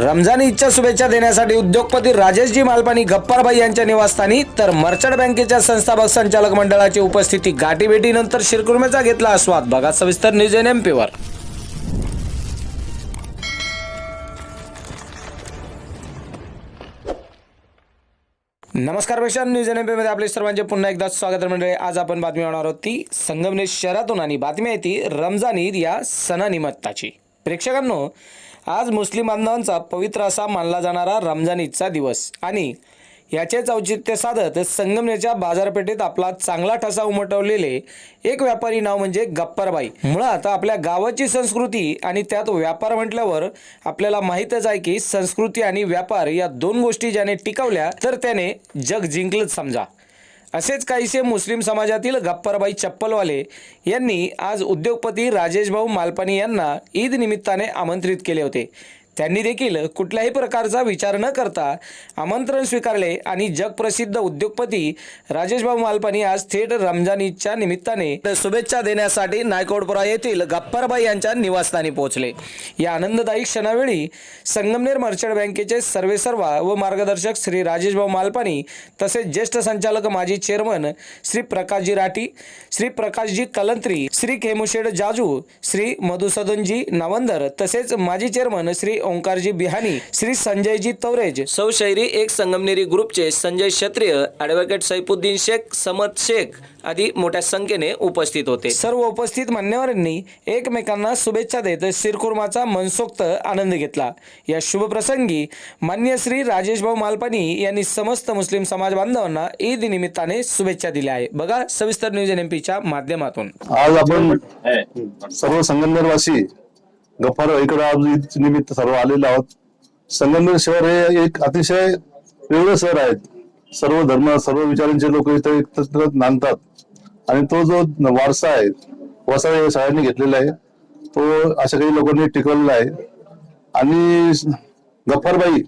रमजान ईदच्या शुभेच्छा देण्यासाठी उद्योगपती राजेशजी मालपानी गप्पारबाई यांच्या निवासस्थानी तर मर्चंट बँकेच्या संस्थापक संचालक मंडळाची उपस्थिती गाठीभेटीनंतर शिरकुर्मेचा घेतला आस्वाद. बघा सविस्तर न्यूज एन एम पीवर नमस्कार प्रेक्षक न्यूज एन एममध्ये आपले सर्वांचे पुन्हा एकदा स्वागत मंडळी. आज आपण बातमी होणार आहोत ती संगमनेर शहरातून आणि बातमी आहे ती रमजान ईद या सणानिमित्ताची. प्रेक्षकांनो आज मुस्लिम बांधवांचा पवित्र असा मानला जाणारा रमजान ईदचा दिवस. आणि याचेच औचित्य साधत संगमनेरच्या बाजारपेठेत आपला चांगला ठसा उमटवलेले एक व्यापारी नाव म्हणजे गप्परबाई. मुळात आपल्या गावाची संस्कृती आणि त्यात व्यापार म्हटल्यावर आपल्याला माहीतच आहे की संस्कृती आणि व्यापार या दोन गोष्टी ज्याने टिकवल्या तर त्याने जग जिंकलंच समजा. असेच काहीसे मुस्लिम समाजातील गप्परबाई चप्पलवाले यांनी आज उद्योगपती राजेशभाऊ मालपानी यांना ईद निमित्ताने आमंत्रित केले होते. त्यांनी देखील कुठल्याही प्रकारचा विचार न करता आमंत्रण स्वीकारले आणि जगप्रसिद्ध उद्योगपती राजेशभाऊ मालपानी आज थेट रमजान ईदच्या निमित्ताने शुभेच्छा देण्यासाठी नायकोडपुरा येथील गप्परबाई यांच्या निवासस्थानी पोहोचले. या आनंददायी क्षणावेळी संगमनेर मर्चंट बँकेचे सर्वेसर्वा व मार्गदर्शक श्री राजेशभाऊ मालपानी तसेच ज्येष्ठ संचालक माजी चेअरमन श्री प्रकाशजी राठी श्री प्रकाशजी कलंत्री श्री खेमुशेड जाजू श्री मधुसदनजी नावंदर तसेच माजी चेअरमन श्री ओंकारजी बिहानी श्री संजयजी तवरेज. सौ शैरी एक संगमनेरी ग्रुपचे संजय क्षत्रिय ॲडव्होकेट सैफुद्दीन शेख समद शेख आदी मोठ्या संख्येने उपस्थित होते. सर्व उपस्थित मान्यवरांनी एकमेकांना शुभेच्छा देत शिरकुर्माचा मनसोक्त आनंद घेतला. या शुभ प्रसंगी मान्य श्री राजेश भाऊ मालपानी यांनी समस्त मुस्लिम समाज बांधवांना ईद निमित्ताने शुभेच्छा दिल्या आहे बघा सविस्तर न्यूज एन एम पीच्या माध्यमातून. आज आपण सर्व संगमनेरवासी गफ्फार इकडे आज निमित्त सर्व आलेले आहोत. संगमनेर शहर हे एक अतिशय वेगळं शहर आहे. सर्व धर्म सर्व विचारांचे लोक इथे एकत्र नांदतात. आणि तो जो वारसा आहे वसा या शाळांनी घेतलेला आहे तो अशा काही लोकांनी टिकवलेला आहे. आणि गफ्फारबाई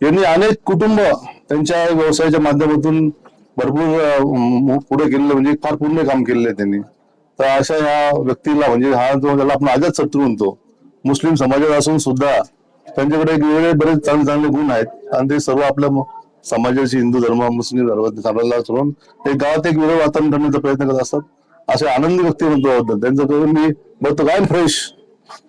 यांनी अनेक कुटुंब त्यांच्या व्यवसायाच्या माध्यमातून भरपूर पुढे केलेलं म्हणजे फार पुण्य काम केलेलं आहे त्यांनी. तर अशा ह्या व्यक्तीला म्हणजे हा जो त्याला आपण आजाद शत्रू म्हणतो मुस्लिम समाजात असून सुद्धा त्यांच्याकडे एक वेगळे बरेच चांगले चांगले गुण आहेत. आणि ते सर्व आपल्या समाजाचे समाजाची हिंदू धर्म मुस्लिम धर्म समाजाला सोडून ते गावात एक वेगळं वातावरण करण्याचा प्रयत्न करत असतात. असे आनंदी व्यक्ती म्हणतो त्यांचं मी बघतो काय फ्रेश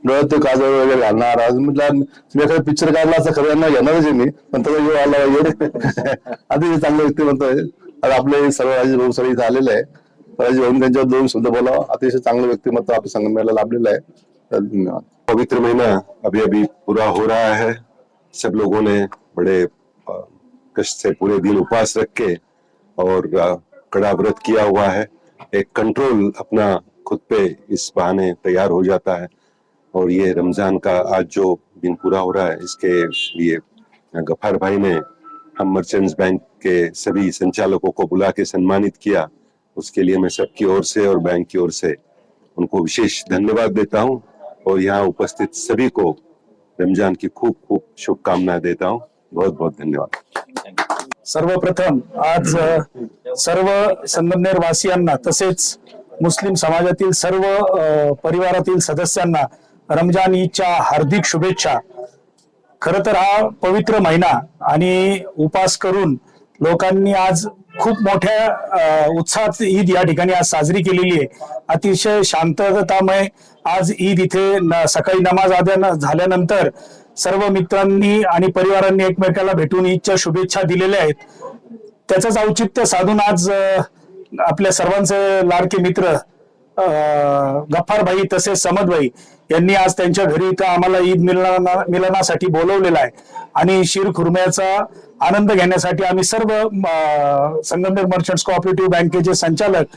डोळ्यात ते काजळ वगैरे घालणार. आज म्हटलं मी एखादा पिक्चर काढला असं खरं यांना घेणारच आहे मी पण त्याचा येऊ आला एवढे आधी चांगलं व्यक्ती आहे आता आपले सर्व राजे भाऊ सर इथे आलेले आहे. राजे त्यांच्यावर दोन शब्द बोलावं. अतिशय चांगलं व्यक्तिमत्व आपल्या संगमेला लाभलेलं आहे. धन्यवाद. पवित्र महीना अभी अभी पूरा हो रहा है। सब लोगों ने बड़े कष्ट से पूरे दिन उपवास रख के और कड़ा व्रत किया हुआ है। एक कंट्रोल अपना खुद पे इस बहाने तैयार हो जाता है। और ये रमज़ान का आज जो दिन पूरा हो रहा है, इसके लिए गफार भाई ने हम मर्चेंट्स बैंक के सभी संचालकों को बुला के सम्मानित किया। उसके लिए मैं सबकी ओर से और बैंक की ओर से उनको विशेष धन्यवाद देता हूँ। और यहाँ उपस्थित सभी को रमजान की खूब खूब शुभकामनाएं देता हूँ। बहुत बहुत धन्यवाद। सर्वप्रथम आज सर्व संगमनेर वासियांना तसेच मुस्लिम समाजातील सर्व परिवारातील सदस्यांना रमजान ईदच्या हार्दिक शुभेच्छा. खर तर हा पवित्र महिना आणि उपास करून लोकांनी आज खूप मोठ्या उत्साहात ईद या ठिकाणी आज साजरी केलेली आहे. अतिशय शांततामय आज ईद इथे न- सकाळी नमाज आद्या झाल्यानंतर सर्व मित्रांनी आणि परिवारांनी एकमेकाला भेटून ईदच्या शुभेच्छा दिलेल्या आहेत. त्याचंच औचित्य साधून आज आपल्या सर्वांचे लाडके मित्र गफ्फारभाई तसेच समदभाई यांनी आज त्यांच्या घरी इथं आम्हाला ईद मिलना मिलनासाठी बोलवलेलं आहे. आणि शीर खुर्म्याचा आनंद घेण्यासाठी आम्ही सर्व संगमनेर मर्चंट्स कोऑपरेटिव्ह बँकेचे संचालक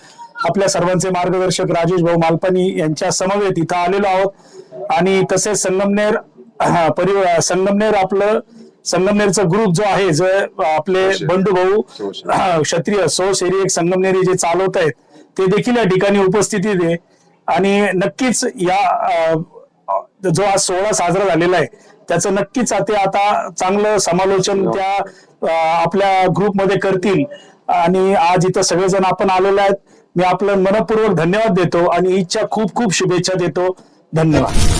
आपल्या सर्वांचे मार्गदर्शक राजेश भाऊ मालपानी यांच्या समवेत इथं आलेलो आहोत. आणि तसेच संगमनेर हा, परिवार संगमनेर आपलं संगमनेरचा ग्रुप जो आहे जो आपले बंडू भाऊ क्षत्रिय सो शेरी एक संगमनेरी जे चालवत आहेत ते देखील या ठिकाणी उपस्थिती दे आणि नक्कीच या जो आज सोहळा साजरा झालेला आहे त्याचं नक्कीच ते आता चांगलं समालोचन त्या आपल्या ग्रुपमध्ये करतील. आणि आज इथं सगळेजण आपण आलेले आहेत. मी आपलं मनपूर्वक धन्यवाद देतो आणि ईदच्या खूप खूप शुभेच्छा देतो. धन्यवाद.